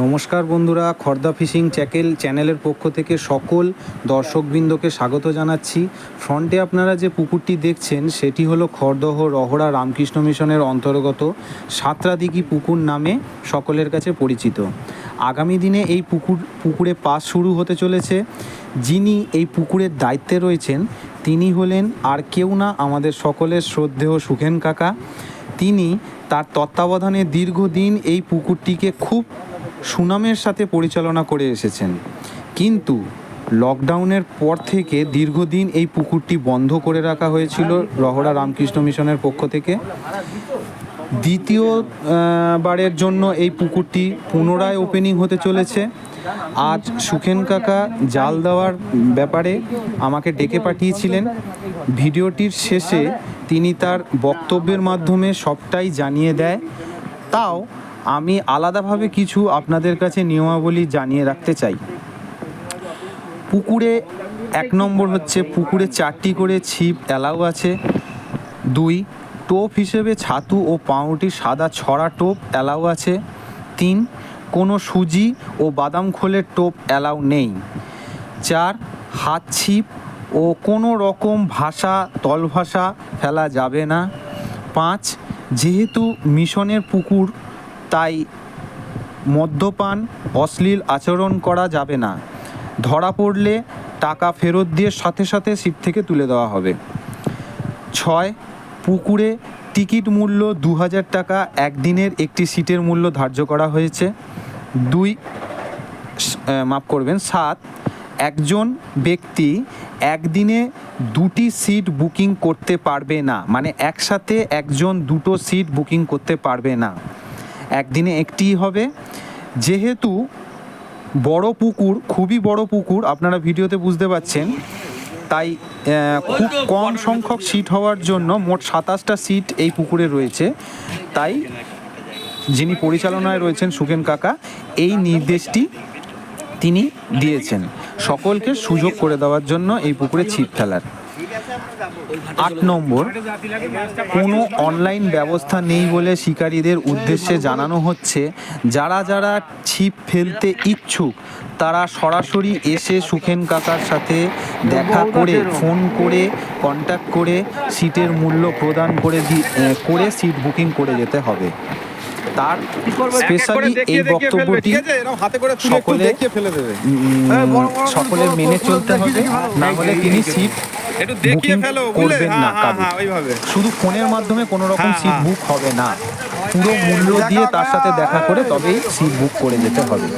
নমস্কার বন্ধুরা, খর্দা ফিশিং চ্যাকেল চ্যানেলের পক্ষ থেকে সকল দর্শকবৃন্দকে স্বাগত জানাচ্ছি। ফ্রন্টে আপনারা যে পুকুরটি দেখছেন, সেটি হলো খড়দহ রহড়া রামকৃষ্ণ মিশনের অন্তর্গত সাতরাদিঘি পুকুর নামে সকলের কাছে পরিচিত। আগামী দিনে এই পুকুর, পুকুরে পাস শুরু হতে চলেছে। যিনি এই পুকুরের দায়িত্বে রয়েছেন, তিনি হলেন আর কেউ না আমাদের সকলের শ্রদ্ধেয় সুখেন কাকা। তিনি তার তত্ত্বাবধানে দীর্ঘদিন এই পুকুরটিকে খুব সুনামের সাথে পরিচালনা করে এসেছেন। কিন্তু লকডাউনের পর থেকে দীর্ঘদিন এই পুকুরটি বন্ধ করে রাখা হয়েছিল রহড়া রামকৃষ্ণ মিশনের পক্ষ থেকে। দ্বিতীয় বারের জন্য এই পুকুরটি পুনরায় ওপেনিং হতে চলেছে। আজ সুখেন কাকা জাল দেওয়ার ব্যাপারে আমাকে ডেকে পাঠিয়েছিলেন। ভিডিওটির শেষে তিনি তার বক্তব্যের মাধ্যমে সবটাই জানিয়ে দেয়। তাও আমি আলাদাভাবে কিছু আপনাদের কাছে নিয়মাবলী জানিয়ে রাখতে চাই। পুকুরে এক নম্বর হচ্ছে পুকুরে চারটি করে ছিপ অ্যালাউ আছে। দুই, টোপ হিসেবে ছাতু ও পাউরুটি সাদা ছড়া টোপ অ্যালাউ আছে। তিন, কোনো সুজি ও বাদাম খোলের টোপ অ্যালাউ নেই। চার, হাত ছিপ ও কোনো রকম ভাষা, তলভাষা ফেলা যাবে না। পাঁচ, যেহেতু মিশনের পুকুর তাই মদ্যপান, অশ্লীল আচরণ করা যাবে না। ধরা পড়লে টাকা ফেরত দিয়ে সাথে সাথে সিট থেকে তুলে দেওয়া হবে। ছয়, পুকুরে টিকিট মূল্য দু হাজার টাকা একদিনের একটি সিটের মূল্য ধার্য করা হয়েছে। দুই মাফ করবেন, সাত, একজন ব্যক্তি একদিনে দুটি সিট বুকিং করতে পারবে না। মানে একসাথে একজন দুটো সিট বুকিং করতে পারবে না। একদিনে একটিই হবে। যেহেতু বড় পুকুর, খুবই বড় পুকুর, আপনারা ভিডিওতে বুঝতে পাচ্ছেন, তাই খুব কম সংখ্যক সিট হওয়ার জন্য মোট সাতাশটা সিট এই পুকুরে রয়েছে। তাই যিনি পরিচালনায় রয়েছেন সুখেন কাকা, এই নির্দেশটি তিনি দিয়েছেন। সকলকে সুযোগ করে দেওয়ার জন্য এই পুকুরে ছিপ ফেলার। আট নম্বর, কোনো অনলাইন ব্যবস্থা নেই বলে শিকারীদের উদ্দেশ্যে জানানো হচ্ছে, যারা যারা ছিপ ফেলতে ইচ্ছুক, তারা সরাসরি এসে সুখেন কাকার সাথে দেখা করে ফোন করে কন্ট্যাক্ট করে সিটের মূল্য প্রদান করে করে সিট বুকিং করে যেতে হবে। তার স্পেশালি এই বক্তব্যটি হাতে করে সকলে ফেলে দেবে। সকলের মেনে চলতে হবে না হলে তিনি সিট একটু দেখিয়ে বুকিং করবেন না হ্যাঁ হ্যাঁ হ্যাঁ শুধু ফোনের মাধ্যমে কোনো রকম হ্যাঁ, সিট হ্যাঁ। বুক হবে না। পুরো মূল্য দিয়ে তার সাথে দেখা করে তবেই সিট বুক করে যেতে হবে।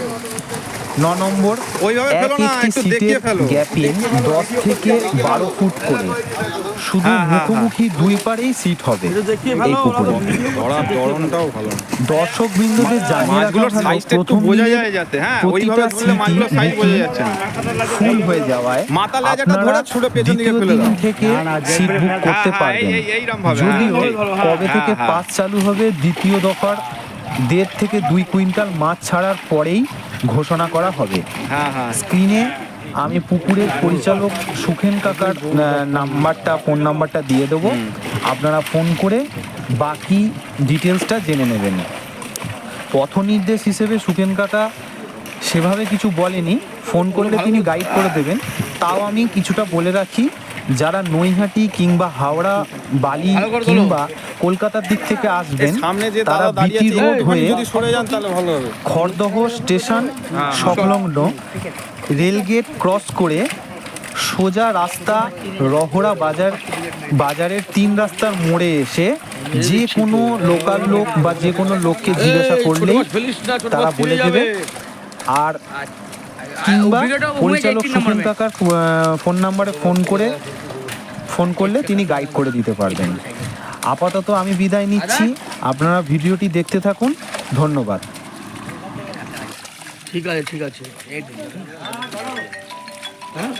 ন নম্বর। ওইভাবে এক ফেলো একটি সিটের গ্যাপিং দশ থেকে বারো ফুট করে। শুধু হ্যাঁ, হ্যাঁ, মুখোমুখি দুই পারেই সিট হবে। এই পুকুরে দর্শক বিন্দুদের জানিয়ে রাখা প্রথম বোঝা যায় যাতে হ্যাঁ প্রতিটা ফুল হয়ে যাওয়ায় মাথা লেজাটা আপনারা ধরে ছুঁড়ে পেছন দিকে দ্বিতীয় ফেলে দিন থেকে সিট বুক করতে হ্যাঁ, হ্যাঁ, পারবেন। এই- এই- এইরম ভাবে, যদিও হ্যাঁ, কবে থেকে হ্যাঁ, হ্যাঁ। পাস চালু হবে দ্বিতীয় দফার দেড় থেকে দুই কুইন্টাল মাছ ছাড়ার পরেই ঘোষণা করা হবে। হ্যাঁ হ্যাঁ। স্ক্রিনে আমি পুকুরের পরিচালক সুখেন কাকার নাম্বারটা ফোন নাম্বারটা দিয়ে দেবো। আপনারা ফোন করে বাকি ডিটেলসটা জেনে নেবেন। পথ নির্দেশ হিসেবে সুখেন কাকা সেভাবে কিছু বলেনি। ফোন করলে তিনি গাইড করে দেবেন। তাও আমি কিছুটা বলে রাখি। যারা নৈহাটি কিংবা হাওড়া বালি। কিংবা কলকাতার দিক থেকে আসবেন তারা দাঁড়িয়ে বিটি রোড হয়ে যদি সরে যান তাহলে ভালো হবে খড়দহ স্টেশন হ্যাঁ। সংলগ্ন রেলগেট ক্রস করে সোজা রাস্তা রহড়া বাজার বাজারের তিন রাস্তার মোড়ে এসে যে কোনো লোকাল লোক বা যে কোনো লোককে জিজ্ঞাসা করলেই তারা বলে দেবে আর কিংবা পরিচালক সুখেন কাকার ফোন নাম্বারে ফোন করে ফোন করলে তিনি গাইড করে দিতে পারবেন। আপাতত আমি বিদায় নিচ্ছি। আপনারা ভিডিওটি দেখতে থাকুন। ধন্যবাদ। ঠিক আছে ঠিক আছে। হ্যাঁ?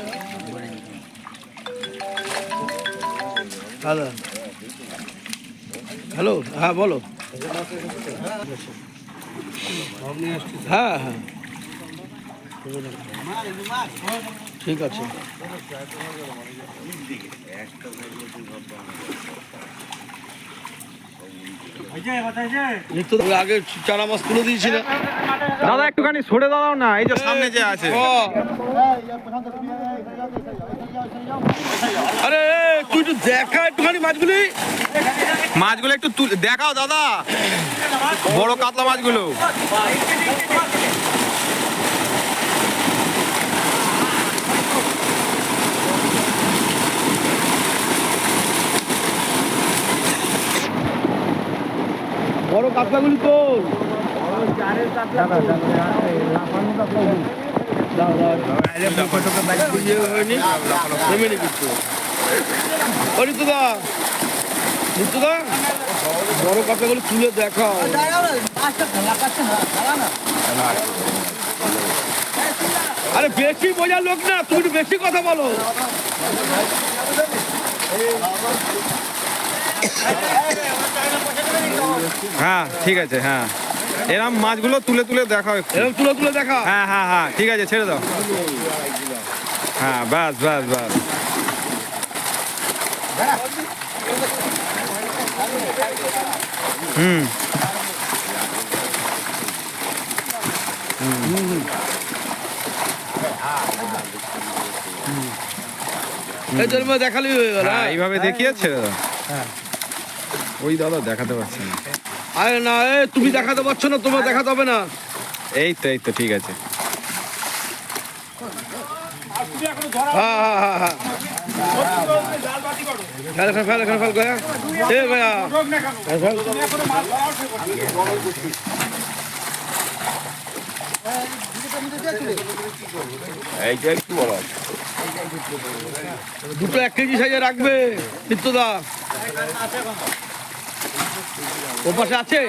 হ্যালো হ্যাঁ বলো। হ্যাঁ হ্যাঁ। ঠিক আছে। আগে চারা মাছ তুলে দিয়েছিল দাদা একটুখানি সরে দাঁড়াও না এই যে সামনে যে আছে। আরে তুই একটু দেখা একটুখানি মাছগুলি। মাছগুলো একটু দেখাও দাদা। বড় কাতলা মাছগুলো। কাতলাগুলি তো। নিত্যদা নিত্যদা বড় কাতলাগুলি তুলে দেখাও। আরে বেশি বোঝার লোক না, তুমি বেশি কথা বলো। হ্যাঁ ঠিক আছে হ্যাঁ। এরম মাছগুলো তুলে তুলে দেখাও এরকম তুলে তুলে দেখা হ্যাঁ হ্যাঁ হ্যাঁ ঠিক আছে ছেড়ে দাও। হ্যাঁ বাস বাস বাস হুম। এই জন্য দেখালি হয়ে গেল হ্যাঁ হ্যাঁ। এইভাবে দেখিয়ে ছেড়ে দাও ওই দাদা দেখাতে পারছি না। আরে না এ তুমি দেখাতে পারছ না তোমার দেখাতে হবে না। এই তো এই তো ঠিক আছে। হ্যাঁ হ্যাঁ হ্যাঁ হ্যাঁ। Fail fail fail fail fail Gaya এ গয়া ফেল, ফেল। দুটো এক কেজি সাইজে রাখবে নিত্যদা ও পাশে আছে?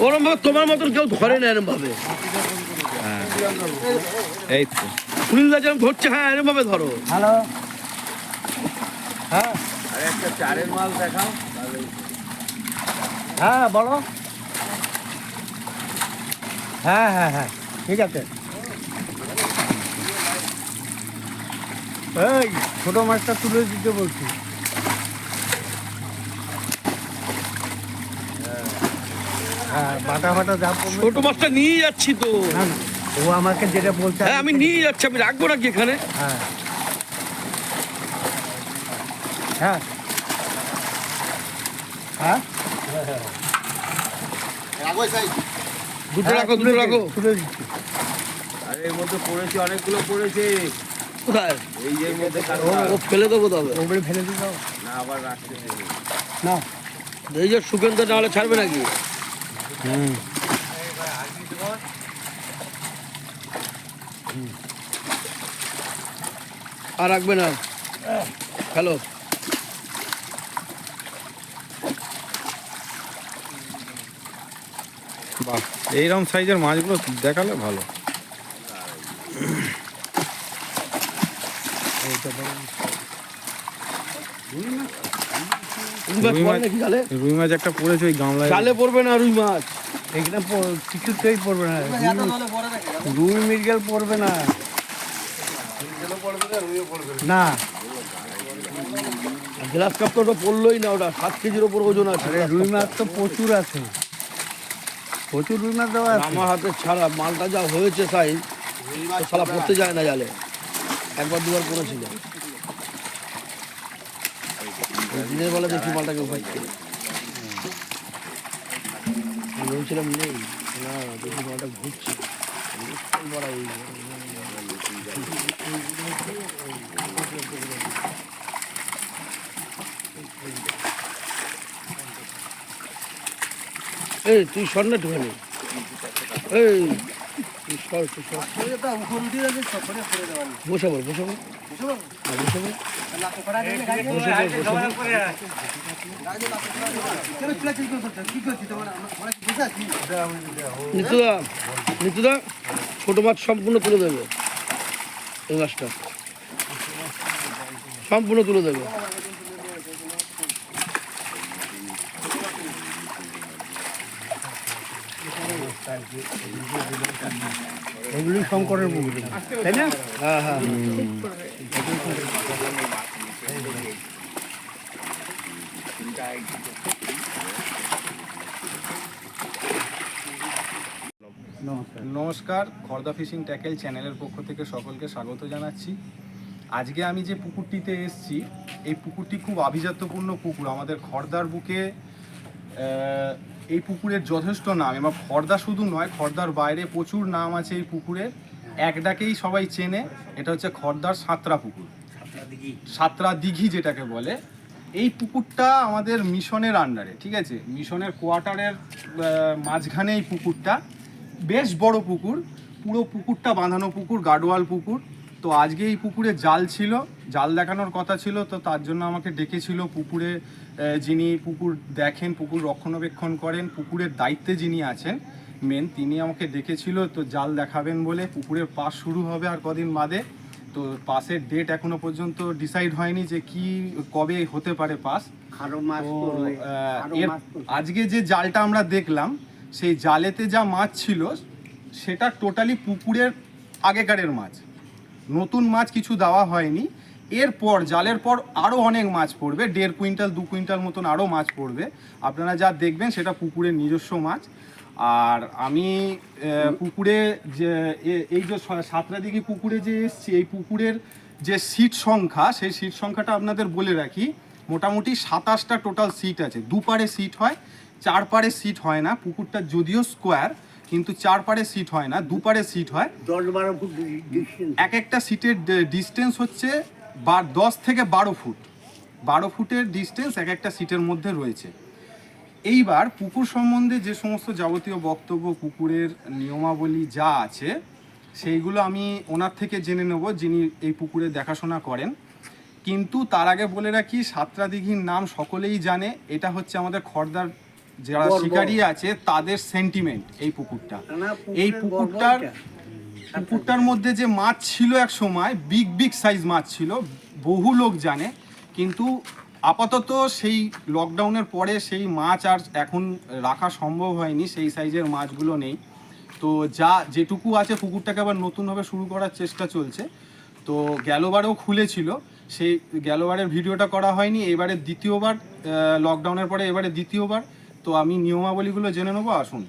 ওরম ভাবে তোমার মতন কেউ ধরে না এরম ভাবে এই তো। সুনীল দা যেরকম ধরছে হ্যাঁ এরম ভাবে ধরো হ্যাঁ বলো। হ্যাঁ হ্যাঁ হ্যাঁ ঠিক আছে। এই ছোট মাছটা তুলে দিতে বলছি। হ্যাঁ বাটা ফাটা যা ছোট মাছটা নিয়ে যাচ্ছি তো। না না ও আমাকে যেটা বলছে হ্যাঁ আমি নিয়ে যাচ্ছি আমি রাখব নাকি এখানে? হ্যাঁ। হ্যাঁ। হ্যাঁ? দুটো রাখো দুটো রাখো। তুলে দিচ্ছি। এর মধ্যে পড়েছে অনেকগুলো পড়েছে। কোথায়? এই যে এর মধ্যে ও- ফেলে দেবো তবে। ওগুলো ফেলে দিতে না আবার রাখতে না। এই যে সুকেন্দ্র নাহলে ছাড়বে নাকি? হুম। আর রাখবে না? হ্যালো বাহ এইরকম সাইজের মাছগুলো দেখালে ভালো। রুই মাছ একটা পড়েছে ওই গামলায়। জালে পড়বে না রুই মাছ। এখানে প- কিছুতেই পড়বে না। রুই মৃগেল পড়বে না। না। গ্লাস কাপ তো ওটা পড়লোই না ওটা সাত কেজির ওপর ওজন আছে। রুই মাছ তো প্রচুর আছে। প্রচুর রুই মাছ দেওয়া আমার হাতে ছাড়া মালটা যা হয়েছে সাইজ সালা পড়তে যায় না জালে। একবার দুবার ওই দিনের বেলা দেখি মালটাকে উঠাচ্ছে বলছিলাম, নেই, না, দেখি মালটা ঘুরছে। বড়। এই তুই সর না একটুখানি। এই তুই সর তুই সর। বসে বল বসে বল হ্যাঁ, বসে। নিতুদা নিতুদা ছোট মাছ সম্পূর্ণ তুলে দেবে। এই মাছটা। সম্পূর্ণ তুলে দেবে। এগুলি শঙ্করের তাই না? হ্যাঁ হ্যাঁ। নমস্কার খর্দা ফিশিং ট্যাকেল চ্যানেলের পক্ষ থেকে সকলকে স্বাগত জানাচ্ছি। আজকে আমি যে পুকুরটিতে এসেছি, এই পুকুরটি খুব আভিজাত্যপূর্ণ পুকুর। আমাদের খর্দার বুকে এই পুকুরের যথেষ্ট নাম এবং খর্দা শুধু নয় খর্দার বাইরে প্রচুর নাম আছে এই পুকুরের এক ডাকেই সবাই চেনে এটা হচ্ছে খর্দার সাঁতরা পুকুর। সাঁতরা দিঘি। যেটাকে বলে। এই পুকুরটা আমাদের মিশনের আন্ডারে ঠিক আছে? মিশনের কোয়ার্টারের মাঝখানে এই পুকুরটা। বেশ বড় পুকুর পুরো পুকুরটা বাঁধানো পুকুর গাডোয়াল পুকুর। তো আজকে এই পুকুরে জাল ছিল জাল দেখানোর কথা ছিল তো তার জন্য আমাকে ডেকেছিল পুকুরে যিনি পুকুর দেখেন পুকুর রক্ষণাবেক্ষণ করেন পুকুরের দায়িত্বে যিনি আছেন মেন তিনি আমাকে ডেকেছিল তো জাল দেখাবেন বলে পুকুরের পাস শুরু হবে আর কদিন বাদে। তো পাসের ডেট এখনও পর্যন্ত ডিসাইড হয়নি যে কি কবে হতে পারে পাস। আজকে যে জালটা আমরা দেখলাম সেই জালেতে যা মাছ ছিল সেটা টোটালি পুকুরের আগেকারের মাছ। নতুন মাছ কিছু দেওয়া হয়নি। এরপর, জালের পর আরও অনেক মাছ পড়বে, দেড় কুইন্টাল, দু কুইন্টাল মতন আরও মাছ পড়বে। আপনারা যা দেখবেন সেটা পুকুরের নিজস্ব মাছ। আর আমি পুকুরে যে এই যে সাতটা দিঘি পুকুরে যে এসছি, এই পুকুরের যে সিট সংখ্যা, সেই সিট সংখ্যাটা আপনাদের বলে রাখি, মোটামুটি সাতাশটা টোটাল সিট আছে। দুপারে সিট হয় চার পারে সিট হয় না, পুকুরটা যদিও স্কোয়ার কিন্তু চার পারে সিট হয় না দুপারে সিট হয়। দশ বারো ফুট এক একটা সিটের ডিস্টেন্স হচ্ছে দশ থেকে বারো ফুট। বারো ফুটের ডিস্টেন্স এক একটা সিটের মধ্যে রয়েছে। এইবার পুকুর সম্বন্ধে যে সমস্ত যাবতীয় বক্তব্য পুকুরের নিয়মাবলী যা আছে সেইগুলো আমি ওনার থেকে জেনে নেব যিনি এই পুকুরে দেখাশোনা করেন। কিন্তু তার আগে বলে রাখি সাতরা দিঘির নাম সকলেই জানে। এটা হচ্ছে আমাদের খর্দার যারা। শিকারী আছে তাদের সেন্টিমেন্ট এই পুকুরটা। এই পুকুরটার পুকুরটার মধ্যে যে মাছ ছিল এক সময় বিগ বিগ সাইজ মাছ ছিল বহু লোক জানে কিন্তু আপাতত সেই লকডাউনের পরে সেই মাছ আর এখন রাখা সম্ভব হয়নি সেই সাইজের মাছগুলো নেই। তো যা যেটুকু আছে পুকুরটাকে আবার নতুনভাবে শুরু করার চেষ্টা চলছে। তো গেলবারেও খুলেছিল সেই গেলবারের ভিডিওটা করা হয়নি এবারে দ্বিতীয়বার লকডাউনের পরে এবারে দ্বিতীয়বার। তো আমি নিয়মাবলীগুলো জেনে নেব, আসুন।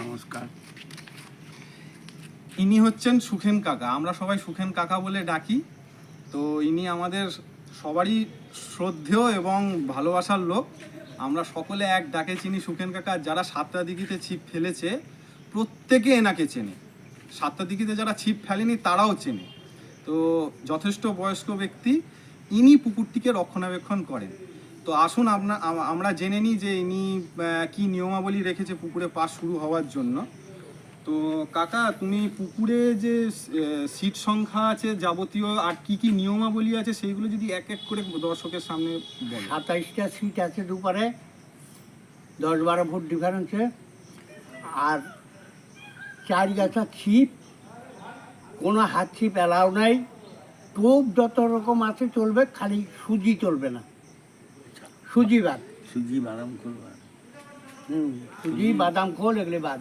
নমস্কার। ইনি হচ্ছেন সুখেন কাকা, আমরা সবাই সুখেন কাকা বলে ডাকি। তো ইনি আমাদের সবারই শ্রদ্ধেয় এবং ভালোবাসার লোক। আমরা সকলে এক ডাকে চিনি সুখেন কাকা, যারা সাতটা দিঘিতে ছিপ ফেলেছে, প্রত্যেকে এনাকে চেনে। সাতটা দিঘিতে যারা ছিপ ফেলেনি, তারাও চেনে। তো যথেষ্ট বয়স্ক ব্যক্তি, ইনি পুকুরটিকে রক্ষণাবেক্ষণ করেন। তো আসুন আপনার আমরা জেনে নিই যে ইনি কি নিয়মাবলী রেখেছে পুকুরে পাস শুরু হওয়ার জন্য। তো কাকা, তুমি পুকুরে যে সিট সংখ্যা আছে যাবতীয় আর কি কি নিয়মাবলী আছে সেইগুলো যদি এক এক করে দর্শকের সামনে সাতাইশটা সিট আছে দুপারে দশ বারো ফুট ডিফারেন্সে। আর চার গাছা ছিপ, কোনো হাত ছিপ অ্যালাউ নাই। টোপ যত রকম আছে চলবে, খালি সুজি চলবে না। সুজি বাদ সুজি বাদাম করবা হুম সুজি বাদাম খোল এগুলি বাদ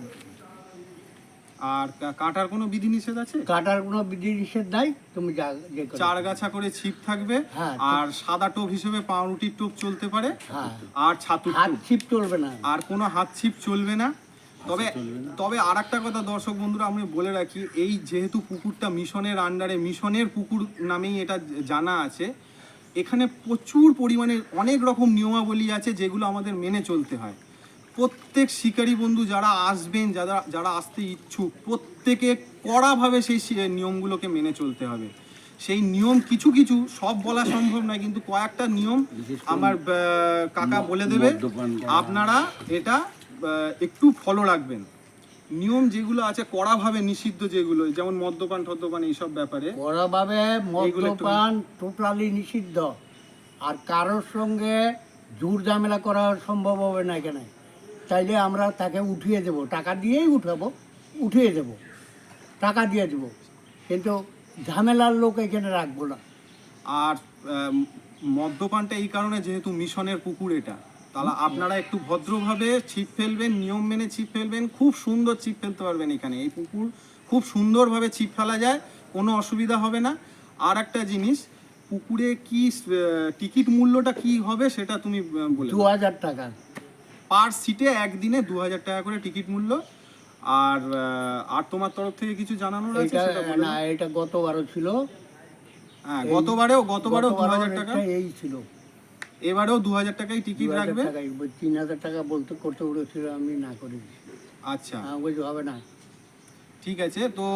আর কাটার কোনো বিধিনিষেধ আছে? কাটার কোনো বিধি নিষেধ নাই তুমি যা যে চার গাছা করে ছিপ থাকবে হ্যাঁ, আর সাদা টোপ হিসেবে পাউরুটির টোপ চলতে পারে হ্যাঁ। আর ছাতুর হাত ছিপ চলবে না। আর কোনো হাত ছিপ চলবে না। তবে তবে আর একটা কথা দর্শক বন্ধুরা আমি বলে রাখি এই যেহেতু পুকুরটা মিশনের আন্ডারে মিশনের পুকুর নামেই এটা জানা আছে এখানে প্রচুর পরিমাণে অনেক রকম নিয়মাবলী আছে যেগুলো আমাদের মেনে চলতে হয়। প্রত্যেক শিকারী বন্ধু যারা আসবেন যারা যারা আসতে ইচ্ছুক প্রত্যেকে কড়াভাবে সেই নিয়মগুলোকে মেনে চলতে হবে। সেই নিয়ম কিছু কিছু সব বলা সম্ভব নয় কিন্তু কয়েকটা নিয়ম আমার কাকা বলে দেবে। আপনারা এটা একটু ফলো রাখবেন। নিয়ম যেগুলো আছে কড়াভাবে নিষিদ্ধ যেগুলো যেমন মদ্যপান টদ্যপান এইসব ব্যাপারে একটু- মদ্যপান টোটালি নিষিদ্ধ। আর কারোর সঙ্গে জোর ঝামেলা করা সম্ভব হবে না এখানে। চাইলে আমরা তাকে উঠিয়ে দেব। টাকা দিয়েই উঠাবো উঠিয়ে দেব। টাকা দিয়ে দেব। কিন্তু ঝামেলার লোক এখানে রাখব না। আর মদ্যপানটা এই কারণে যেহেতু মিশনের পুকুর এটা তাহলে আপনারা একটু ভদ্রভাবে ছিপ ফেলবেন নিয়ম মেনে ছিপ ফেলবেন খুব সুন্দর ছিপ ফেলতে পারবেন এখানে। এই পুকুর খুব সুন্দরভাবে ছিপ ফেলা যায় কোনো অসুবিধা হবে না। আর একটা জিনিস পুকুরে কি টিকিট মূল্যটা কি হবে সেটা তুমি বলে দু হাজার টাকা। পার সিটে একদিনে দু হাজার টাকা করে টিকিট মূল্য। আর আর তোমার তরফ থেকে কিছু জানানোর আছে সেটা না এটা গতবারও ছিল। হ্যাঁ গতবারেও গতবারেও দু হাজার টাকা। এই ছিল। এবারেও দু হাজার টাকাই টিকিট 2000 রাখবে? তিন হাজার টাকা বলতে করতে বলেছিল আমি না করি। আচ্ছা। বলছি হবে না। ঠিক আছে তো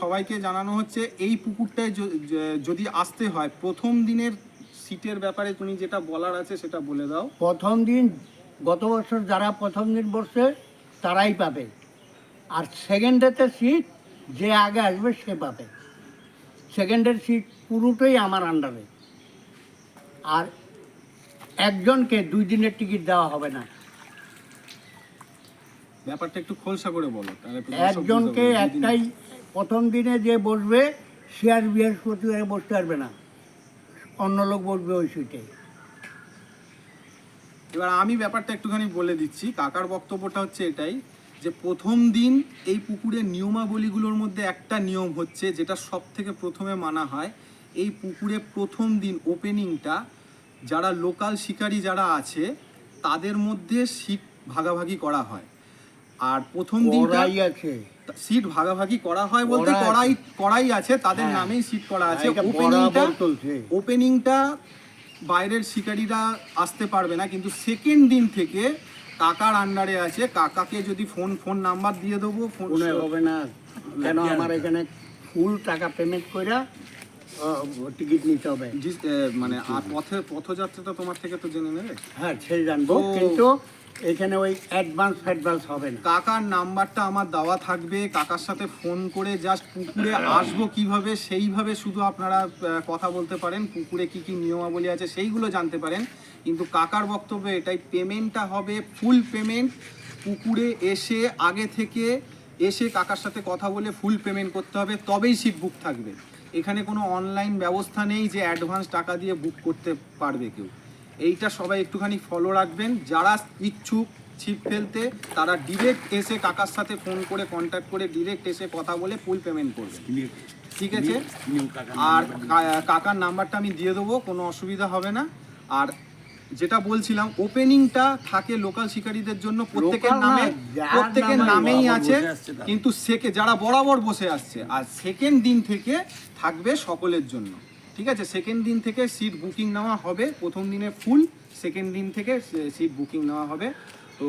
সবাইকে জানানো হচ্ছে এই পুকুরটায় যদি আসতে হয় প্রথম দিনের সিটের ব্যাপারে তুমি যেটা বলার আছে সেটা বলে দাও। প্রথম দিন গত বছর যারা প্রথম দিন বসছে তারাই পাবে। আর সেকেন্ডেতে সিট যে আগে আসবে সে পাবে। সেকেন্ডের সিট পুরোটাই আমার আন্ডারে আর একজনকে দুই দিনের টিকিট দেওয়া হবে না। ব্যাপারটা একটু খোলসা করে বলো একজনকে একটাই প্রথম দিনে যে বসবে সে আর বৃহস্পতিবারে বসতে পারবে না। অন্য লোক বসবে ওই সিটে এবার আমি ব্যাপারটা একটুখানি বলে দিচ্ছি কাকার বক্তব্যটা হচ্ছে এটাই যে প্রথম দিন এই পুকুরের নিয়মাবলীগুলোর মধ্যে একটা নিয়ম হচ্ছে যেটা সব থেকে প্রথমে মানা হয় এই পুকুরে প্রথম দিন ওপেনিংটা যারা লোকাল শিকারী যারা আছে তাদের মধ্যে সিট ভাগাভাগি করা হয়। আর প্রথম দিনটা আছে। সিট ভাগাভাগি করা হয় বলতে কড়াই করাই আছে তাদের হ্যাঁ। নামেই সিট করা আছে। ওপেনিংটা ওপেনিংটা বাইরের শিকারীরা আসতে পারবে না কিন্তু সেকেন্ড দিন থেকে কাকার আন্ডারে আছে। কাকাকে যদি ফোন ফোন নাম্বার দিয়ে দেবো ফোন হবে না। কেন আমার এখানে ফুল টাকা পেমেন্ট করে টিকিট নিতে হবে। মানে আর পথে পথযাত্রাটা তোমার থেকে তো জেনে নেবে? হ্যাঁ সে জানব কিন্তু এখানে ওই অ্যাডভান্স ফ্যাডভান্স হবে না। কাকার নাম্বারটা আমার দেওয়া থাকবে। কাকার সাথে ফোন করে জাস্ট পুকুরে আসব কীভাবে সেইভাবে শুধু আপনারা কথা বলতে পারেন। পুকুরে কি কি নিয়মাবলী আছে সেইগুলো জানতে পারেন। কিন্তু কাকার বক্তব্য এটাই পেমেন্টটা হবে ফুল পেমেন্ট পুকুরে এসে আগে থেকে এসে কাকার সাথে কথা বলে ফুল পেমেন্ট করতে হবে তবেই সিট বুক থাকবে। এখানে কোনো অনলাইন ব্যবস্থা নেই যে অ্যাডভান্স টাকা দিয়ে বুক করতে পারবে কেউ। এইটা সবাই একটুখানি ফলো রাখবেন। যারা ইচ্ছুক ছিপ ফেলতে তারা ডিরেক্ট এসে কাকার সাথে ফোন করে কন্ট্যাক্ট করে ডিরেক্ট এসে কথা বলে ফুল পেমেন্ট করবে। ঠিক আছে? আর কাকার নাম্বারটা আমি দিয়ে দেবো কোনো অসুবিধা হবে না। আর যেটা বলছিলাম ওপেনিংটা থাকে লোকাল শিকারীদের জন্য প্রত্যেকের নামে প্রত্যেকের নামেই আছে। কিন্তু সেকে যারা বরাবর বসে আসছে আর সেকেন্ড দিন থেকে থাকবে সকলের জন্য ঠিক আছে? সেকেন্ড দিন থেকে সিট বুকিং নেওয়া হবে প্রথম দিনে ফুল সেকেন্ড দিন থেকে সিট বুকিং নেওয়া হবে। তো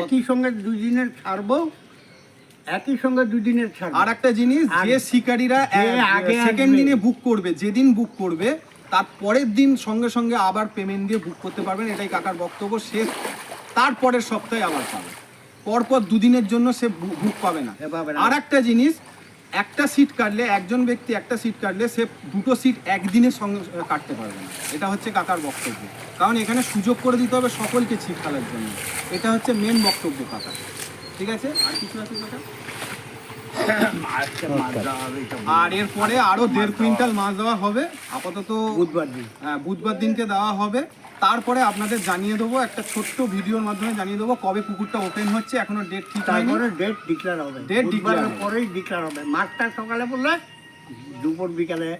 একই সঙ্গে দুই দিনের ছাড়বো একই সঙ্গে দুই দিনের ছাড়বো। আর একটা জিনিস যে শিকারীরা আগে সেকেন্ড দিনে বুক করবে যেদিন বুক করবে তার পরের দিন সঙ্গে সঙ্গে আবার পেমেন্ট দিয়ে বুক করতে পারবেন এটাই কাকার বক্তব্য। শেষ তারপরের সপ্তাহে আবার পাবে। পরপর দুদিনের জন্য সে বুক পাবে না। আর একটা জিনিস একটা সিট কাটলে একজন ব্যক্তি একটা সিট কাটলে সে দুটো সিট একদিনের সঙ্গে কাটতে পারবে না। এটা হচ্ছে কাকার বক্তব্য। কারণ এখানে সুযোগ করে দিতে হবে সকলকে ছিপ খেলার জন্য। এটা হচ্ছে মেন বক্তব্য কাকা ঠিক আছে? আর কিছু আছে কাকা? আর এরপরে আরও দেড় কুইন্টাল মাছ দেওয়া হবে। আপাতত বুধবার দিন। হ্যাঁ, বুধবার দিনকে দেওয়া হবে। তারপরে আপনাদের জানিয়ে দেবো একটা ছোট্ট ভিডিওর মাধ্যমে জানিয়ে দেবো কবে পুকুরটা ওপেন হচ্ছে। এখনও ডেট ঠিক তারপরে ডেট ডিক্লেয়ার হবে। Declare হবে। পরেই ডিক্লেয়ার হবে। মাছটা সকালে বললে দুপুর বিকালে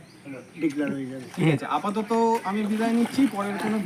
ডিক্লেয়ার হয়ে যাবে। ঠিক আছে আপাতত আমি বিদায় নিচ্ছি পরের কোনো